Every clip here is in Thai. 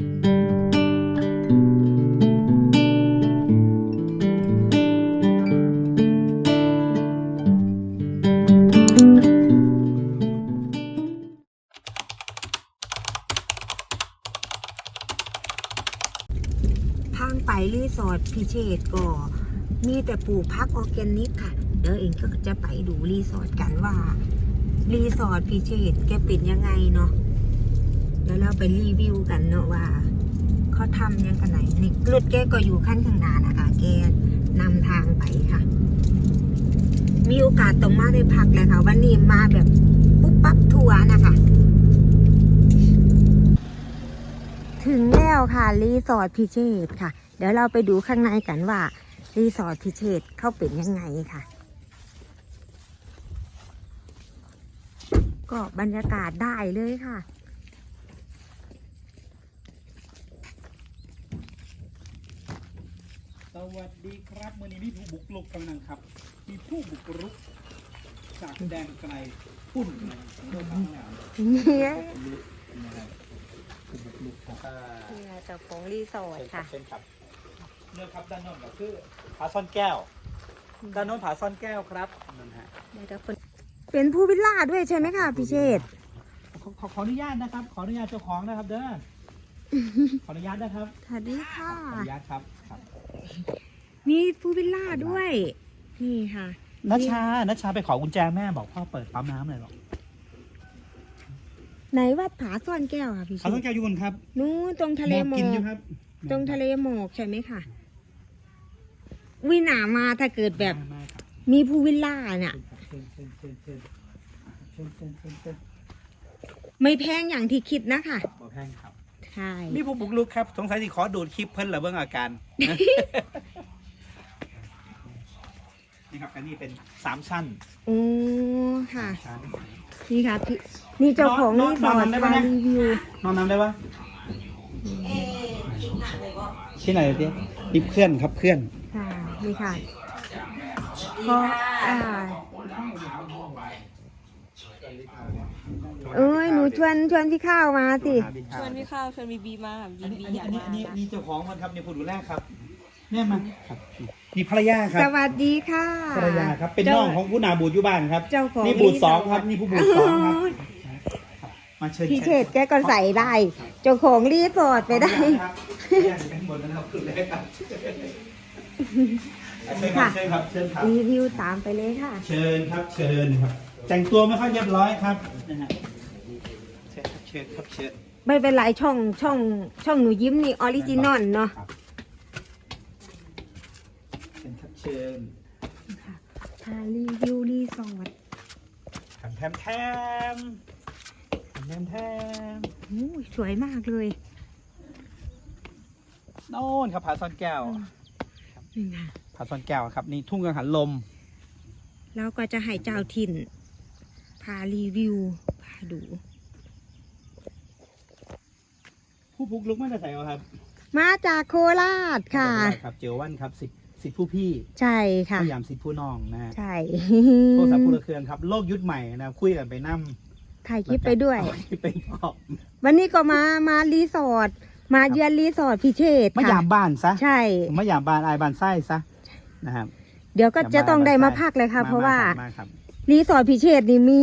ทางไปรีสอร์ทพิเชษก็มีแต่ปลูกพักออร์แกนิกค่ะ เดี๋ยวเองก็จะไปดูรีสอร์ทกันว่า รีสอร์ทพิเชษแกเป็นยังไงเนาะ เดี๋ยวเราไปรีวิวกันเนาะว่าเขาทำยังกันไหนนี่รถแกก็อยู่ขั้นข้างหน้านะคะแกนำทางไปค่ะ มีโอกาสตรงมาได้พักเลยค่ะวันนี้มาแบบปุ๊บปั๊บทัวร์นะคะ ถึงแล้วค่ะรีสอร์ทพิเชษค่ะ เดี๋ยวเราไปดูข้างในกันว่ารีสอร์ทพิเชษเข้าเป็นยังไงค่ะก็บรรยากาศได้เลยค่ะ วัสดีครับมือนี้มีผู้บุกลุกกำลังครับ มีผู้บุกรุก จากแดนไกลปุ่นนะครับเมื่อครั้งแล้วเนี่ยลุกนะครับผู้บุกลุกครับนี่เจ้าของรีสอร์ทค่ะ เช่นครับเรื่องครับด้านโน้นก็คือผาซ่อนแก้วด้านโน้นผาซ่อนแก้วครับนั่นฮะเป็นผู้วิลล่าด้วยใช่ไหมคะพิเชษขอขอขออนุญาตนะครับ ขออนุญาตเจ้าของนะครับเด้อขออนุญาตนะครับ สวัสดีค่ะ ขออนุญาตครับครับ มีผู้วิลล่าด้วย นี่ค่ะ นัชชานัชชาไปขอกุญแจแม่บอกพ่อเปิดปั๊มน้ำเลยหรอกไหนวัดผาซ่อนแก้วค่ะพี่ผาซ่อนแก้วอยู่บนครับนู้นตรงทะเลหมกินออยู่กครับตรงทะเลหมอกใช่ไหมคะวิหนามาถ้าเกิดแบบมาครับมีผู้วิลล่าเนี่ยเชิญเชิญเชิญเชิญเชิญเชิญเชิญเชิญไม่แพงอย่างที่คิดนะคะบ่แพงครับ ใช่ นี่ผู้บุกลุกครับ สงสัยสิขอดูดคลิปเพิ่นเหรอเบื้องอาการ นี่ครับอันนี้เป็นสามชั้นโอ้ค่ะ ชั้น นี่ค่ะพี่นี่เจ้าของนรีอนสอร์ทนอนได้ปะมาเนี่ยรีวิวนอนน้ำได้ปะที่ไหนเตี้ยลิฟต์เคลื่อนครับเคลื่อน ค่ะนี่ค่ะเพราะอ่าเอ้ยหนูชวนชวนพี่ข้าวมาสิ ชวนพี่ข้าวชวนบีบีมาบีอันนี้บีอันอยากนี้มาอันนี้จ้ะนี่เจ้าของมันครับนี่ผู้ดูแลครับ แม่มาครับนี่ภรรยาครัสบวัสดีค่ะ ภรรยาครับเป็นน้องของผู้นาบูดอยู่บ้านครับเจ้าของนี่บูดรีสองร์ทครับนี่ผู้บูดสองครับ มาเชิญพี่เชษแกก็ใส่ได้เจ้าของรีสอร์ทไปได้ ครับแยกกันหมดนะครับคือเลยครับเชิญครับเชิญครับเชิญครับ รีวิวตามไปเลยค่ะ เชิญครับเชิญครับ แต่งตัวไม่ค่อยเรียบร้อยครับนะฮะเชิญครับเชิญครับเชิญ ไม่เป็นไรช่องช่องช่องหนูยิ้มนี่ออริจินอลเนาะครับ เชิญครับเชิญพารีวิวรีสอร์ทแถมแถมแถมแถมแถมโอ้ยสวยมากเลยโน่นครับผาซ่อนแก้วนี่ค่ะผาซ่อนแก้วครับ นี่ทุ่งกังหันลมแล้วก็จะให้เจ้าถิ่น พารีวิว พาดู ผู้พุกลุกไม่ได้ใส่เอาครับ มาจากโคราชค่ะ ครับเจอวันครับสิทธิ์ สิทธิผู้พี่ใช่ค่ะพยายามสิทธิผู้น้องนะฮะใช่โทรศัพท์พลเครื่องครับ โลกยุคใหม่นะคุยกันไปนั่มถ่ายคลิปไปด้วยคลิปไปพอบวันนี้ก็มามารีสอร์ทมาเยือนรีสอร์ทพิเชษมาค่ะยามบ้านซะใช่ ผมมายามบ้านอายบ้านไส้ซะนะครับเดี๋ยวก็จะต้องได้มาพักเลยค่ะ มเพราะว่ามาครับรีสอร์ทพิเชษนี่มี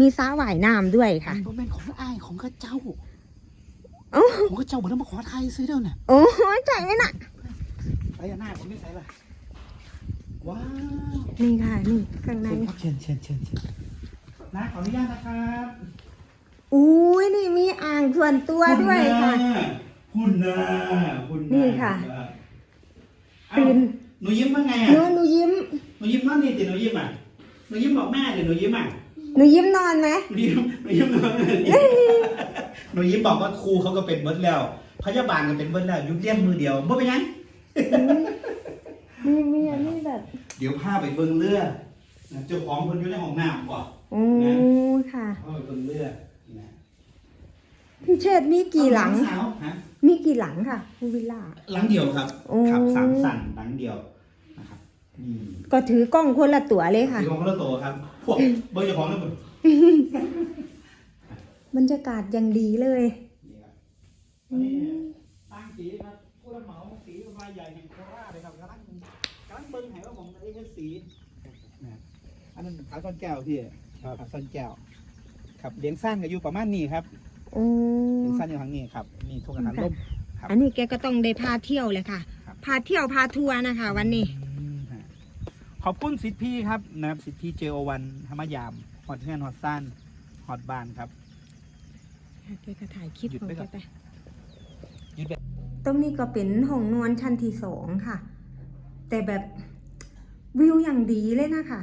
มีสระว่ายน้ำด้วยค่ะ มันเป็นของอายของข้าเจ้าโอ้ของข้าเจ้าเหมือนมาขอไทยซื้อเด้อน่ะโอ้ยใจไหมน่ะ ไปหน้าผมไม่ใส่ละว้าวนี่ค่ะ นี่ข้างในเชิญครับเชิญเชิญเชิญเชิญนะขออนุญาตนะครับอุ้ยนี่มีอ่างส่วนตัวด้วยค่ะ คุณนาคุณนานี่ค่ะ ตื่ตื่นหนูยิ้มว่าไงหอะนูหนูยิ้ม หนูยิ้มนอนนี่ติหนูยิ้มอะหนูยิ้มบอกแม่เดี๋ยวหนูยิ้มอะหนูยิ้มนอนไหม หนูยิ้มหนูยิ้มนอนหนูยิ้มบอกว่าครูเขาก็เป็นเบิร์ดแล้วพยาบาลก็เป็นเบิร์ดแล้วยุบเลี้ยงมือเดียวบ่เป็นหยัง มีมีอันนี้แบบ เดี๋ยวพาไปเบิ่งเรือนะเจ้าของคนอยู่ในห้องน้ำก่อนโอ้ค่ะพาไปเบิ่งเรือนะพี่เชษฐ์มีกี่หลัง สาวฮะ มีกี่หลังค่ะพูวิลล่า หลังเดียวครับ โอ้ครับสามสั่นหลังเดียวนะครับนี่ก็ถือกล้องคนละตัวเลยค่ะเจ้าของคนละโตครับ พวกเบอร์เจ้าของนั่นหมดบรรยากาศยังดีเลย นี่ครับนอันนี้ตั้งสีครับ เอ้ยสีนะอันนั้นขาซ่อนแก้วพี่ขาซ่อนแก้ว ครับเลี้ยงสั้นก็อยู่ประมาณนี้ครับโอ้เลี้ยงสั้นอยู่ทางนี้ครับนี่ทุ่งอาหารร่มครับ อันนี้แกก็ต้องได้พาเที่ยวเลยค่ะ ครับ พาเที่ยวพาทัวร์นะคะ วันนี้ อืมฮะขอบคุณสิทธิพี่ครับนะครับสิทธิเจโอวันธรรมยามฮอดเฮือนฮอดซ่านฮอดบานครับ แกก็ถ่ายคลิปหยุดของไว้แกก่อนไป หยุดไป ตรงนี้ก็เป็นห้องนอนชั้นที่สองค่ะ แต่แบบ วิวอย่างดีเลยนะคะ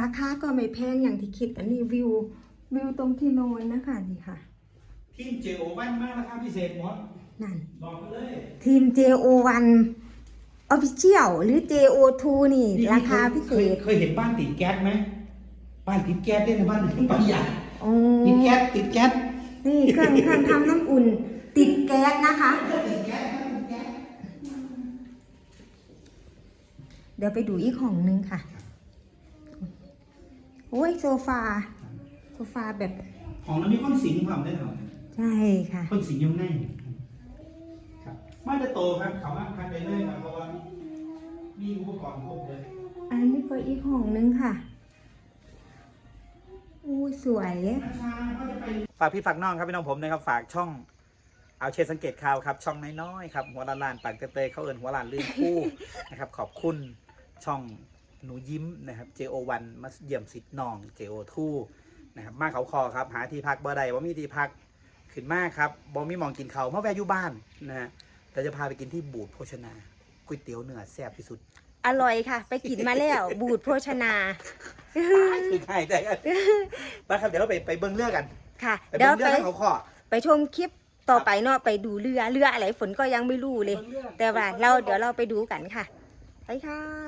ราคาก็ไม่แพงอย่างที่คิดอันนี้วิววิวตรงที่นอนนะคะนี่ค่ะ ทีมเจโอวันมากราคาพิเศษหมดนั่นบอกไปเลย ทีม JO1 Official หรือ JO2 นี่ ราคาพิเศษ เคยเห็นบ้านติดแก๊สไหมบ้านติดแก๊สเนี่ยนะบ้านติดประหยัดโอ้ติดแก๊สติดแก๊สนี่เครื่องเครื่องทำน้ำอุ่น ติดแก๊สนะคะติดแก๊สครับติดแก๊ส เดี๋ยวไปดูอีกห้องนึงค่ะ โอ้ยโซฟา โซฟาแบบ ของเรามีคนสิงความได้หรอใช่ค่ะ คนสิงยังไงครับไม่ได้โตครับเขามาพักไปเรื่อยครับเพราะว่ามีอุปกรณ์ครบเลย อันนี้ก็อีกห้องนึงค่ะอู้สวยฝากพี่ฝากน้องครับพี่น้องผมนะครับฝากช่องเอาเชนสังเกตข่าวครับ ช่องน้อยๆครับหัวลานลานปากเตยๆเขาเอินหัวลานลื่นคู่นะครับขอบคุณ ช่องหนูยิ้มนะครับ JO1 มาเยี่ยมสิทธิ์น้อง JO2 นะครับมาเขาคอครับ หาที่พักบ่ได้บ่มีที่พักขึ้นมากครับบ่มีหมองกินเขาวเพราะแวะอยู่บ้านนะฮะเราจะพาไปกินที่บูดโภชนาก๋วยเตี๋ยวเนื้อแซ่บที่สุดอร่อยค่ะ ไปกินมาแล้ว บูดโภชนาคือใครแต่กันนะครับเดี๋ยวเราไปไปเบิ้งเรือกัน ค่ะ ไปเดี๋เบิ้ยวงเรือไปทั้งเขาคอไปชมคลิปต่อไปเนาะไปดูเรือเรืออะไรฝนก็ยังไม่รู้เลย แต่ว่าเราเดี๋ยวเราไปดูกันค่ะไปค่ะ